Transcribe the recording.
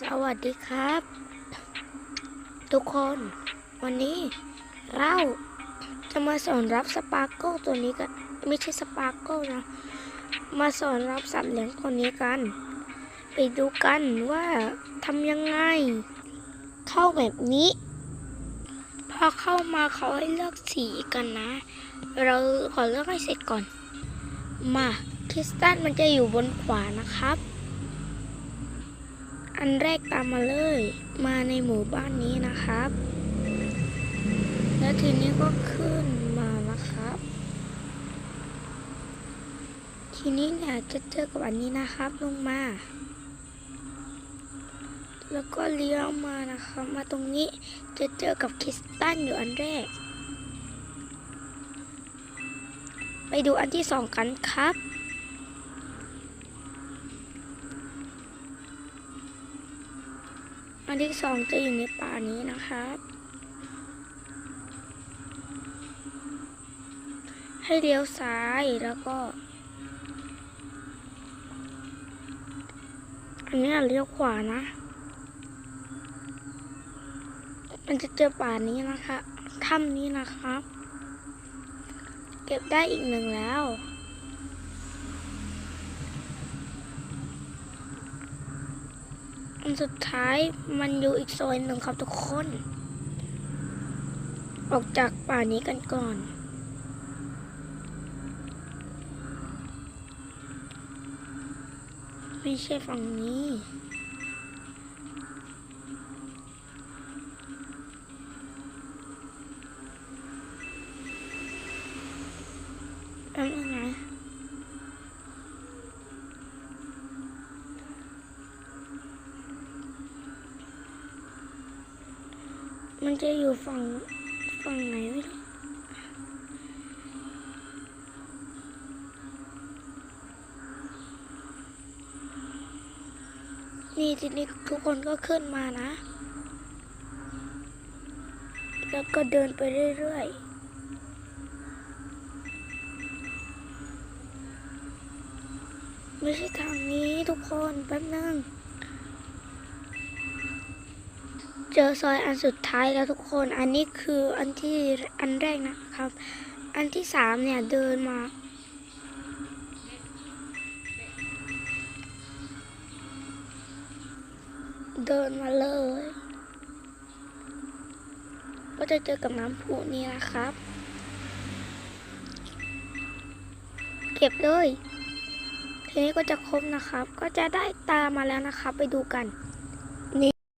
สวัสดีครับ ทุกคนวันนี้เราจะมาสอนรับสปาร์เกิลตัวนี้กันไม่ใช่สปาร์เกิลนะ มาสอนรับสัตว์เลี้ยงตัวนี้กัน ไปดูกันว่าทำยังไง เข้าแบบนี้ พอเข้ามาเขาให้เลือกสีกันนะ เราขอเลือกให้เสร็จก่อน มาคริสตัลมันจะอยู่บนขวานะครับ อันแรกตามมาเลย มาในหมู่บ้านนี้นะครับ แล้วทีนี้ก็ขึ้นมานะครับ ทีนี้เนี่ยจะเจอกับอันนี้นะครับลงมา แล้วก็เลี้ยวมานะครับ มาตรงนี้จะเจอกับคริสตัลอยู่อันแรก ไปดูอันที่สองกันครับ อันที่สองจะอยู่ในป่านี้นะครับ ให้เลี้ยวซ้ายแล้วก็ อันนี้เลี้ยวขวานะ มันจะเจอป่านี้นะคะถ้ำนี้นะครับ เก็บได้อีกหนึ่งแล้ว อัน สุดท้ายมันอยู่อีกโซนหนึ่งครับทุกคน ออกจากป่านี้กันก่อนไม่ใช่ฝั่งนี้แป๊บนึ มันจะอยู่ฝั่งฝั่งไหนไม่รู้นี่ทีนี้ทุกคนก็ขึ้นมานะ แล้วก็เดินไปเรื่อยๆไม่ใช่ทางนี้ทุกคนแป๊บนึง เจอซอยอันสุดท้ายแล้วทุกคน อันนี้คืออันที่อันแรกนะครับ อันที่สามเนี่ยเดินมา เดินมาเลย ก็จะเจอกับน้ำพุนี่นะครับ เก็บเลย ทีนี้ก็จะครบนะครับ ก็จะได้ตามมาแล้วนะครับ ไปดูกัน